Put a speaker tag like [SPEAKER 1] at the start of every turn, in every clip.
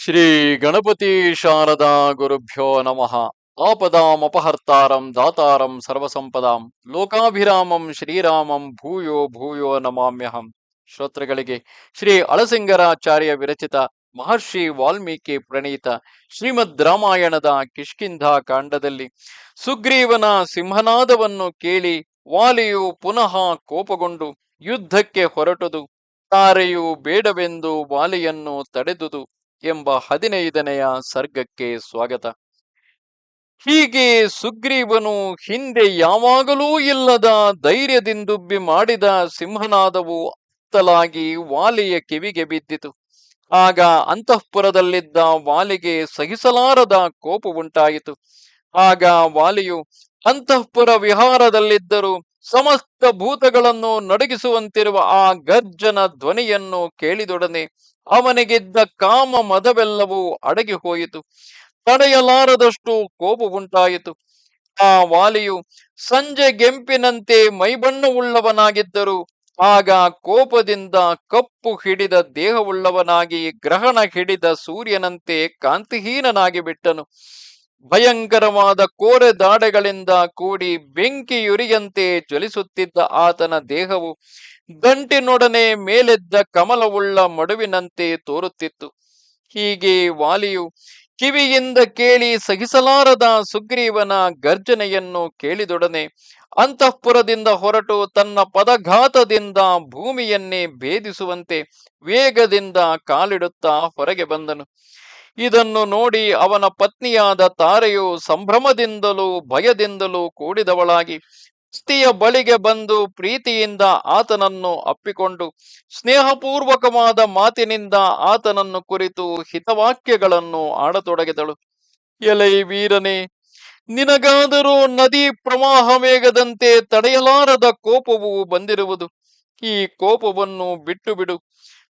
[SPEAKER 1] ಶ್ರೀ ಗಣಪತಿ ಶಾರದಾ ಗುರುಭ್ಯೋ ನಮಃ. ಆಪದಾಂ ಅಪಹರ್ತಾರಂ ದಾತಾರಂ ಸರ್ವಸಂಪದಾಂ. ಲೋಕಾಭಿರಾಮಂ ಶ್ರೀರಾಮಂ ಭೂಯೋ ಭೂಯೋ ನಮಾಮ್ಯಹಂ. ಶ್ರೋತೃಗಳಿಗೆ ಶ್ರೀ ಅಳಸಿಂಗರಾಚಾರ್ಯ ವಿರಚಿತ ಮಹರ್ಷಿ ವಾಲ್ಮೀಕಿ ಪ್ರಣೀತ ಶ್ರೀಮದ್ ರಾಮಾಯಣದ ಕಿಷ್ಕಿಂಧ ಕಾಂಡದಲ್ಲಿ ಸುಗ್ರೀವನ ಸಿಂಹನಾದವನ್ನು ಕೇಳಿ ವಾಲಿಯು ಪುನಃ ಕೋಪಗೊಂಡು ಯುದ್ಧಕ್ಕೆ ಹೊರಟುದು. ತಾರೆಯು ಬೇಡವೆಂದು ವಾಲಿಯನ್ನು ತಡೆದುದು. ಎಂಬ ಹದಿನೈದನೆಯ ಸರ್ಗಕ್ಕೆ ಸ್ವಾಗತ. ಹೀಗೆ ಸುಗ್ರೀವನು ಹಿಂದೆ ಯಾವಾಗಲೂ ಇಲ್ಲದ ಧೈರ್ಯದಿಂದುಬ್ಬಿ ಮಾಡಿದ ಸಿಂಹನಾದವು ಅತ್ತಲಾಗಿ ವಾಲಿಯ ಕಿವಿಗೆ ಬಿದ್ದಿತು. ಆಗ ಅಂತಃಪುರದಲ್ಲಿದ್ದ ವಾಲಿಗೆ ಸಹಿಸಲಾರದ ಕೋಪವುಂಟಾಯಿತು. ಆಗ ವಾಲಿಯು ಅಂತಃಪುರ ವಿಹಾರದಲ್ಲಿದ್ದರೂ ಸಮಸ್ತ ಭೂತಗಳನ್ನು ನಡಗಿಸುವಂತಿರುವ ಆ ಗರ್ಜನ ಧ್ವನಿಯನ್ನು ಕೇಳಿದೊಡನೆ ಅವನಿಗಿದ್ದ ಕಾಮ ಮದವೆಲ್ಲವೂ ಅಡಗಿ ಹೋಯಿತು. ತಡೆಯಲಾರದಷ್ಟು ಕೋಪ ಉಂಟಾಯಿತು. ಆ ವಾಲಿಯು ಸಂಜೆ ಗೆಂಪಿನಂತೆ ಮೈಬಣ್ಣವುಳ್ಳವನಾಗಿದ್ದರು. ಆಗ ಕೋಪದಿಂದ ಕಪ್ಪು ಹಿಡಿದ ದೇಹವುಳ್ಳವನಾಗಿ ಗ್ರಹಣ ಹಿಡಿದ ಸೂರ್ಯನಂತೆ ಕಾಂತಿಹೀನನಾಗಿ ಬಿಟ್ಟನು ಭಯಂಕರವಾದ ಕೋರೆ ದಾಡೆಗಳಿಂದ ಕೂಡಿ ಬೆಂಕಿಯುರಿಯಂತೆ ಜ್ವಲಿಸುತ್ತಿದ್ದ ಆತನ ದೇಹವು ಗಂಟಿನೊಡನೆ ಮೇಲೆದ್ದ ಕಮಲವುಳ್ಳ ಮಡುವಿನಂತೆ ತೋರುತ್ತಿತ್ತು. ಹೀಗೆ ವಾಲಿಯು ಕಿವಿಯಿಂದ ಕೇಳಿ ಸಹಿಸಲಾರದ ಸುಗ್ರೀವನ ಗರ್ಜನೆಯನ್ನು ಕೇಳಿದೊಡನೆ ಅಂತಃಪುರದಿಂದ ಹೊರಟು ತನ್ನ ಪದಘಾತದಿಂದ ಭೂಮಿಯನ್ನೇ ಭೇದಿಸುವಂತೆ ವೇಗದಿಂದ ಕಾಲಿಡುತ್ತಾ ಹೊರಗೆ ಬಂದನು. ಇದನ್ನು ನೋಡಿ ಅವನ ಪತ್ನಿಯಾದ ತಾರೆಯು ಸಂಭ್ರಮದಿಂದಲೂ ಭಯದಿಂದಲೂ ಕೂಡಿದವಳಾಗಿ ಸ್ತಿಯ ಬಳಿಗೆ ಬಂದು ಪ್ರೀತಿಯಿಂದ ಆತನನ್ನು ಅಪ್ಪಿಕೊಂಡು ಸ್ನೇಹಪೂರ್ವಕವಾದ ಮಾತಿನಿಂದ ಆತನನ್ನು ಕುರಿತು ಹಿತವಾಕ್ಯಗಳನ್ನು ಆಡತೊಡಗಿದಳು. ಎಲೈ ವೀರನೇ, ನಿನಗಾದರೂ ನದಿ ಪ್ರವಾಹ ವೇಗದಂತೆ ತಡೆಯಲಾರದ ಕೋಪವು ಬಂದಿರುವುದು. ಈ ಕೋಪವನ್ನು ಬಿಟ್ಟು ಬಿಡು.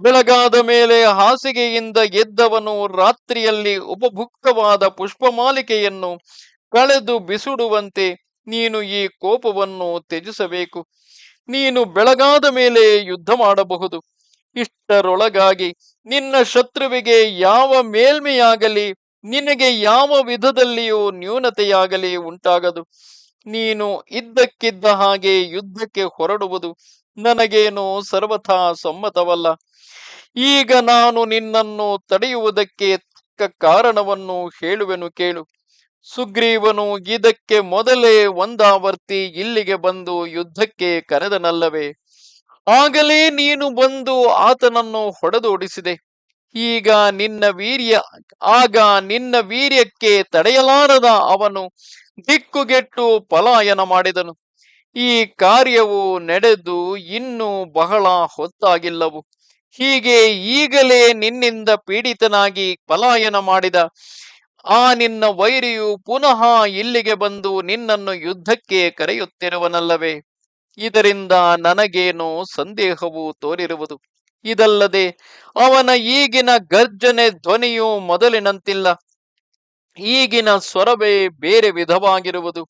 [SPEAKER 1] ಬೆಳಗಾದ ಮೇಲೆ ಹಾಸಿಗೆಯಿಂದ ಎದ್ದವನು ರಾತ್ರಿಯಲ್ಲಿ ಉಪಭುಕ್ತವಾದ ಪುಷ್ಪಮಾಲಿಕೆಯನ್ನು ಕಳೆದು ಬಿಸುಡುವಂತೆ ನೀನು ಈ ಕೋಪವನ್ನು ತ್ಯಜಿಸಬೇಕು. ನೀನು ಬೆಳಗಾದ ಮೇಲೆ ಯುದ್ಧ ಮಾಡಬಹುದು. ಇಷ್ಟರೊಳಗಾಗಿ ನಿನ್ನ ಶತ್ರುವಿಗೆ ಯಾವ ಮೇಲ್ಮೆಯಾಗಲಿ, ನಿನಗೆ ಯಾವ ವಿಧದಲ್ಲಿಯೂ ನ್ಯೂನತೆಯಾಗಲಿ ಉಂಟಾಗದು. ನೀನು ಇದ್ದಕ್ಕಿದ್ದ ಹಾಗೆ ಯುದ್ಧಕ್ಕೆ ಹೊರಡುವುದು ನನಗೇನು ಸರ್ವಥಾ ಸಮ್ಮತವಲ್ಲ. ಈಗ ನಾನು ನಿನ್ನನ್ನು ತಡೆಯುವುದಕ್ಕೆ ತಕ್ಕ ಕಾರಣವನ್ನು ಹೇಳುವೆನು ಕೇಳು. ಸುಗ್ರೀವನು ಇದಕ್ಕೆ ಮೊದಲೇ ಒಂದಾವರ್ತಿ ಇಲ್ಲಿಗೆ ಬಂದು ಯುದ್ಧಕ್ಕೆ ಕರೆದನಲ್ಲವೇ? ಆಗಲೇ ನೀನು ಬಂದು ಆತನನ್ನು ಹೊಡೆದೋಡಿಸಿದೆ. ಈಗ ನಿನ್ನ ವೀರ್ಯ, ಆಗ ನಿನ್ನ ವೀರ್ಯಕ್ಕೆ ತಡೆಯಲಾರದ ಅವನು ದಿಕ್ಕುಗೆಟ್ಟು ಪಲಾಯನ ಮಾಡಿದನು. ಈ ಕಾರ್ಯವು ನಡೆದು ಇನ್ನೂ ಬಹಳ ಹೊತ್ತಾಗಿಲ್ಲವು. ಹೀಗೆ ಈಗಲೇ ನಿನ್ನಿಂದ ಪೀಡಿತನಾಗಿ ಪಲಾಯನ ಮಾಡಿದ. ಆ ನಿನ್ನ ವೈರಿಯು ಪುನಃ ಇಲ್ಲಿಗೆ ಬಂದು ನಿನ್ನನ್ನು ಯುದ್ಧಕ್ಕೆ ಕರೆಯುತ್ತಿರುವನಲ್ಲವೇ? ಇದರಿಂದ ನನಗೇನು ಸಂದೇಹವು ತೋರಿರುವುದು. ಇದಲ್ಲದೆ ಅವನ ಈಗಿನ ಗರ್ಜನೆ ಧ್ವನಿಯು ಮೊದಲಿನಂತಿಲ್ಲ. ಈಗಿನ ಸ್ವರವೇ ಬೇರೆ ವಿಧವಾಗಿರುವುದು.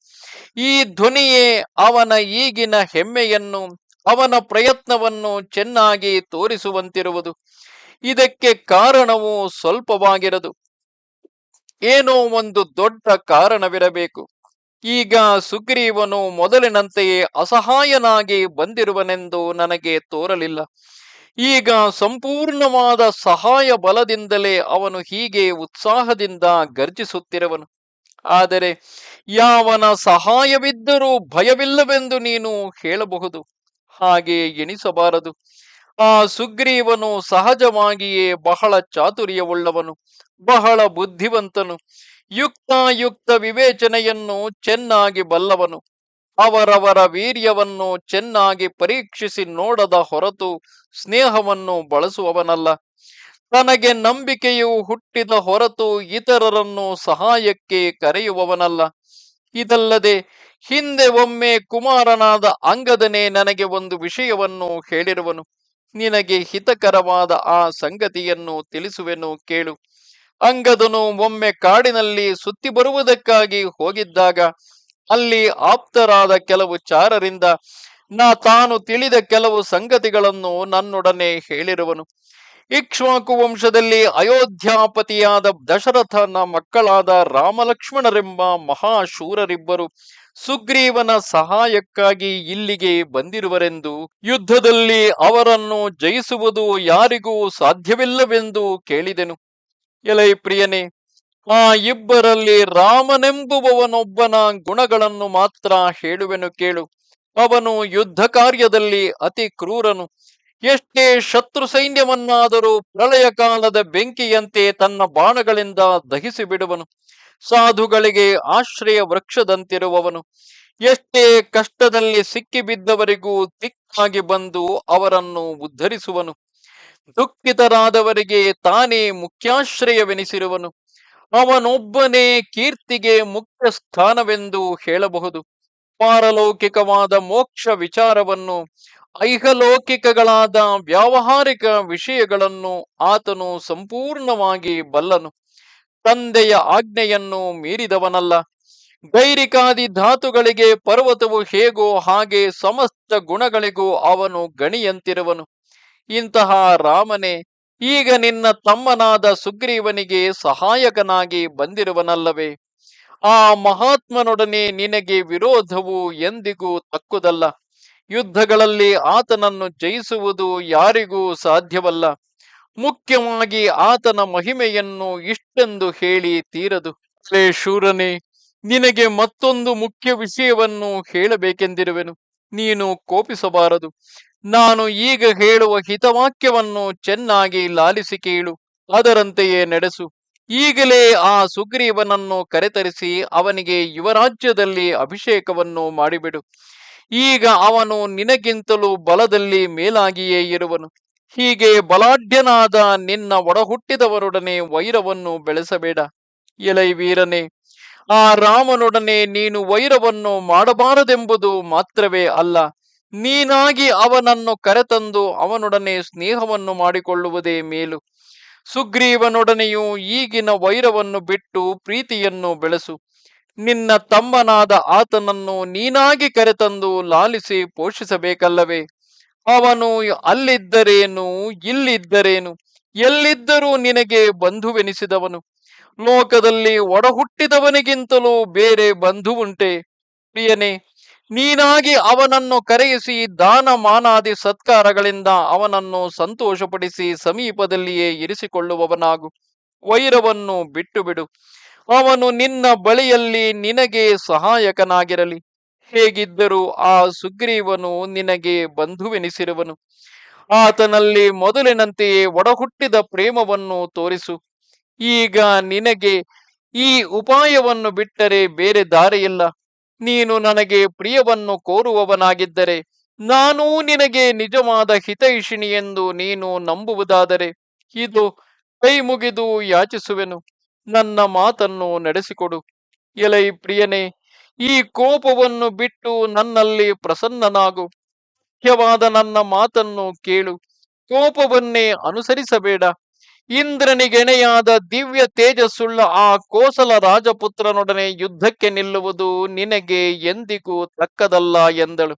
[SPEAKER 1] ಈ ಧ್ವನಿಯೇ ಅವನ ಈಗಿನ ಹೆಮ್ಮೆಯನ್ನು, ಅವನ ಪ್ರಯತ್ನವನ್ನು ಚೆನ್ನಾಗಿ ತೋರಿಸುವಂತಿರುವುದು. ಇದಕ್ಕೆ ಕಾರಣವು ಸ್ವಲ್ಪವಾಗಿರದು. ಏನೋ ಒಂದು ದೊಡ್ಡ ಕಾರಣವಿರಬೇಕು. ಈಗ ಸುಗ್ರೀವನು ಮೊದಲಿನಂತೆಯೇ ಅಸಹಾಯನಾಗಿ ಬಂದಿರುವನೆಂದು ನನಗೆ ತೋರಲಿಲ್ಲ. ಈಗ ಸಂಪೂರ್ಣವಾದ ಸಹಾಯ ಬಲದಿಂದಲೇ ಅವನು ಹೀಗೆ ಉತ್ಸಾಹದಿಂದ ಗರ್ಜಿಸುತ್ತಿರುವನು. ಆದರೆ ಯಾವನ ಸಹಾಯವಿದ್ದರೂ ಭಯವಿಲ್ಲವೆಂದು ನೀನು ಹೇಳಬಹುದು. ಹಾಗೆ ಎಣಿಸಬಾರದು. ಆ ಸುಗ್ರೀವನು ಸಹಜವಾಗಿಯೇ ಬಹಳ ಚಾತುರ್ಯವುಳ್ಳವನು, ಬಹಳ ಬುದ್ಧಿವಂತನು, ಯುಕ್ತಾಯುಕ್ತ ವಿವೇಚನೆಯನ್ನು ಚೆನ್ನಾಗಿ ಬಲ್ಲವನು. ಅವರವರ ವೀರ್ಯವನ್ನು ಚೆನ್ನಾಗಿ ಪರೀಕ್ಷಿಸಿ ನೋಡದ ಹೊರತು ಸ್ನೇಹವನ್ನು ಬಳಸುವವನಲ್ಲ. ತನಗೆ ನಂಬಿಕೆಯು ಹುಟ್ಟಿದ ಹೊರತು ಇತರರನ್ನು ಸಹಾಯಕ್ಕೆ ಕರೆಯುವವನಲ್ಲ. ಇದಲ್ಲದೆ ಹಿಂದೆ ಒಮ್ಮೆ ಕುಮಾರನಾದ ಅಂಗದನೇ ನನಗೆ ಒಂದು ವಿಷಯವನ್ನು ಹೇಳಿರುವನು. ನಿನಗೆ ಹಿತಕರವಾದ ಆ ಸಂಗತಿಯನ್ನು ತಿಳಿಸುವೆನು ಕೇಳು. ಅಂಗದನು ಒಮ್ಮೆ ಕಾಡಿನಲ್ಲಿ ಸುತ್ತಿ ಬರುವುದಕ್ಕಾಗಿ ಹೋಗಿದ್ದಾಗ ಅಲ್ಲಿ ಆಪ್ತರಾದ ಕೆಲವು ಚಾರರಿಂದ ನಾ ತಾನು ತಿಳಿದ ಕೆಲವು ಸಂಗತಿಗಳನ್ನು ನನ್ನೊಡನೆ ಹೇಳಿರುವನು. ಇಕ್ಷ್ವಾಕು ವಂಶದಲ್ಲಿ ಅಯೋಧ್ಯಾಪತಿಯಾದ ದಶರಥನ ಮಕ್ಕಳಾದ ರಾಮಲಕ್ಷ್ಮಣರೆಂಬ ಮಹಾಶೂರರಿಬ್ಬರು ಸುಗ್ರೀವನ ಸಹಾಯಕ್ಕಾಗಿ ಇಲ್ಲಿಗೆ ಬಂದಿರುವರೆಂದು, ಯುದ್ಧದಲ್ಲಿ ಅವರನ್ನು ಜಯಿಸುವುದು ಯಾರಿಗೂ ಸಾಧ್ಯವಿಲ್ಲವೆಂದು ಕೇಳಿದೆನು. ಎಲೈ ಪ್ರಿಯನೇ ಆ ಇಬ್ಬರಲ್ಲಿ ರಾಮನೆಂಬುವವನೊಬ್ಬನ ಗುಣಗಳನ್ನು ಮಾತ್ರ ಹೇಳುವೆನು ಕೇಳು. ಅವನು ಯುದ್ಧ ಕಾರ್ಯದಲ್ಲಿ ಅತಿ ಕ್ರೂರನು. ಎಷ್ಟೇ ಶತ್ರು ಸೈನ್ಯವನ್ನಾದರೂ ಪ್ರಳಯ ಕಾಲದ ಬೆಂಕಿಯಂತೆ ತನ್ನ ಬಾಣಗಳಿಂದ ದಹಿಸಿ ಬಿಡುವನು ಸಾಧುಗಳಿಗೆ ಆಶ್ರಯ ವೃಕ್ಷದಂತಿರುವವನು. ಎಷ್ಟೇ ಕಷ್ಟದಲ್ಲಿ ಸಿಕ್ಕಿಬಿದ್ದವರಿಗೂ ದಿಕ್ಕಾಗಿ ಬಂದು ಅವರನ್ನು ಉದ್ಧರಿಸುವನು. ದುಃಖಿತರಾದವರಿಗೆ ತಾನೇ ಮುಖ್ಯಾಶ್ರಯವೆನಿಸಿರುವನು. ಅವನೊಬ್ಬನೇ ಕೀರ್ತಿಗೆ ಮುಖ್ಯ ಸ್ಥಾನವೆಂದು ಹೇಳಬಹುದು. ಪಾರಲೌಕಿಕವಾದ ಮೋಕ್ಷ ವಿಚಾರವನ್ನು, ಐಹಲೌಕಿಕಗಳಾದ ವ್ಯಾವಹಾರಿಕ ವಿಷಯಗಳನ್ನು ಆತನು ಸಂಪೂರ್ಣವಾಗಿ ಬಲ್ಲನು. ತಂದೆಯ ಆಜ್ಞೆಯನ್ನು ಮೀರಿದವನಲ್ಲ. ಗೈರಿಕಾದಿ ಧಾತುಗಳಿಗೆ ಪರ್ವತವು ಹೇಗೋ ಹಾಗೆ ಸಮಸ್ತ ಗುಣಗಳಿಗೂ ಅವನು ಗಣಿಯಂತಿರುವನು. ಇಂತಹ ರಾಮನೇ ಈಗ ನಿನ್ನ ತಮ್ಮನಾದ ಸುಗ್ರೀವನಿಗೆ ಸಹಾಯಕನಾಗಿ ಬಂದಿರುವನಲ್ಲವೇ? ಆ ಮಹಾತ್ಮನೊಡನೆ ನಿನಗೆ ವಿರೋಧವು ಎಂದಿಗೂ ತಕ್ಕುದಲ್ಲ. ಯುದ್ಧಗಳಲ್ಲಿ ಆತನನ್ನು ಜಯಿಸುವುದು ಯಾರಿಗೂ ಸಾಧ್ಯವಲ್ಲ. ಮುಖ್ಯವಾಗಿ ಆತನ ಮಹಿಮೆಯನ್ನು ಇಷ್ಟೆಂದು ಹೇಳಿ ತೀರದು. ಶೂರನೇ, ನಿನಗೆ ಮತ್ತೊಂದು ಮುಖ್ಯ ವಿಷಯವನ್ನು ಹೇಳಬೇಕೆಂದಿರುವೆನು. ನೀನು ಕೋಪಿಸಬಾರದು. ನಾನು ಈಗ ಹೇಳುವ ಹಿತವಾಕ್ಯವನ್ನು ಚೆನ್ನಾಗಿ ಲಾಲಿಸಿ ಕೇಳು, ಅದರಂತೆಯೇ ನಡೆಸು. ಈಗಲೇ ಆ ಸುಗ್ರೀವನನ್ನು ಕರೆತರಿಸಿ ಅವನಿಗೆ ಯುವರಾಜ್ಯದಲ್ಲಿ ಅಭಿಷೇಕವನ್ನು ಮಾಡಿಬಿಡು. ಈಗ ಅವನು ನಿನಗಿಂತಲೂ ಬಲದಲ್ಲಿ ಮೇಲಾಗಿಯೇ ಇರುವನು. ಹೀಗೆ ಬಲಾಢ್ಯನಾದ ನಿನ್ನ ಒಡಹುಟ್ಟಿದವರೊಡನೆ ವೈರವನ್ನು ಬೆಳೆಸಬೇಡ. ಎಲೈ ವೀರನೇ ಆ ರಾಮನೊಡನೆ ನೀನು ವೈರವನ್ನು ಮಾಡಬಾರದೆಂಬುದು ಮಾತ್ರವೇ ಅಲ್ಲ, ನೀನಾಗಿ ಅವನನ್ನು ಕರೆತಂದು ಅವನೊಡನೆ ಸ್ನೇಹವನ್ನು ಮಾಡಿಕೊಳ್ಳುವುದೇ ಮೇಲು. ಸುಗ್ರೀವನೊಡನೆಯೂ ಈಗಿನ ವೈರವನ್ನು ಬಿಟ್ಟು ಪ್ರೀತಿಯನ್ನು ಬೆಳೆಸು. ನಿನ್ನ ತಮ್ಮನಾದ ಆತನನ್ನು ನೀನಾಗಿ ಕರೆತಂದು ಲಾಲಿಸಿ ಪೋಷಿಸಬೇಕಲ್ಲವೇ? ಅವನು ಅಲ್ಲಿದ್ದರೇನು, ಇಲ್ಲಿದ್ದರೇನು? ಎಲ್ಲಿದ್ದರೂ ನಿನಗೆ ಬಂಧುವೆನಿಸಿದವನು. ಲೋಕದಲ್ಲಿ ಒಡಹುಟ್ಟಿದವನಿಗಿಂತಲೂ ಬೇರೆ ಬಂಧುವುಂಟೆ ಪ್ರಿಯನೇ, ನೀನಾಗಿ ಅವನನ್ನು ಕರೆಯಿಸಿ ದಾನ ಮಾನಾದಿ ಸತ್ಕಾರಗಳಿಂದ ಅವನನ್ನು ಸಂತೋಷಪಡಿಸಿ ಸಮೀಪದಲ್ಲಿಯೇ ಇರಿಸಿಕೊಳ್ಳುವವನಾಗು. ವೈರವನ್ನು ಬಿಟ್ಟು ಬಿಡು ಅವನು ನಿನ್ನ ಬಳಿಯಲ್ಲಿ ನಿನಗೆ ಸಹಾಯಕನಾಗಿರಲಿ. ಹೇಗಿದ್ದರೂ ಆ ಸುಗ್ರೀವನು ನಿನಗೆ ಬಂಧುವೆನಿಸಿರುವನು. ಆತನಲ್ಲಿ ಮೊದಲಿನಂತೆಯೇ ಒಡಹುಟ್ಟಿದ ಪ್ರೇಮವನ್ನು ತೋರಿಸು. ಈಗ ನಿನಗೆ ಈ ಉಪಾಯವನ್ನು ಬಿಟ್ಟರೆ ಬೇರೆ ದಾರಿಯಿಲ್ಲ. ನೀನು ನನಗೆ ಪ್ರಿಯವನ್ನು ಕೋರುವವನಾಗಿದ್ದರೆ ನಾನೂ ನಿನಗೆ ನಿಜವಾದ ಹಿತೈಷಿಣಿ ಎಂದು ನೀನು ನಂಬುವುದಾದರೆ ಇದು ಕೈ ಮುಗಿದು ಯಾಚಿಸುವೆನು. ನನ್ನ ಮಾತನ್ನು ನಡೆಸಿಕೊಡು. ಎಲೈ ಪ್ರಿಯನೇ, ಈ ಕೋಪವನ್ನು ಬಿಟ್ಟು ನನ್ನಲ್ಲಿ ಪ್ರಸನ್ನನಾಗು. ಮುಖ್ಯವಾದ ನನ್ನ ಮಾತನ್ನು ಕೇಳು. ಕೋಪವನ್ನೇ ಅನುಸರಿಸಬೇಡ. ಇಂದ್ರನಿಗೆಣೆಯಾದ ದಿವ್ಯ ತೇಜಸ್ಸುಳ್ಳ ಆ ಕೋಸಲ ರಾಜಪುತ್ರನೊಡನೆ ಯುದ್ಧಕ್ಕೆ ನಿಲ್ಲುವುದು ನಿನಗೆ ಎಂದಿಗೂ ತಕ್ಕದಲ್ಲ ಎಂದಳು.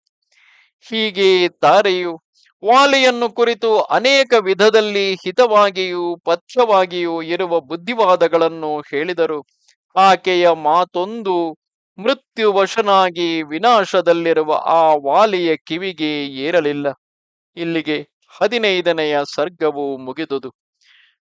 [SPEAKER 1] ಹೀಗೆ ತಾರೆಯು ವಾಲಿಯನ್ನು ಕುರಿತು ಅನೇಕ ವಿಧದಲ್ಲಿ ಹಿತವಾಗಿಯೂ ಪಥ್ಯವಾಗಿಯೂ ಇರುವ ಬುದ್ಧಿವಾದಗಳನ್ನು ಹೇಳಿದರು. ಆಕೆಯ ಮಾತೊಂದು ಮೃತ್ಯುವಶನಾಗಿ ವಿನಾಶದಲ್ಲಿರುವ ಆ ವಾಲಿಯ ಕಿವಿಗೆ ಏರಲಿಲ್ಲ. ಇಲ್ಲಿಗೆ ಹದಿನೈದನೆಯ ಸರ್ಗವು ಮುಗಿದುದು.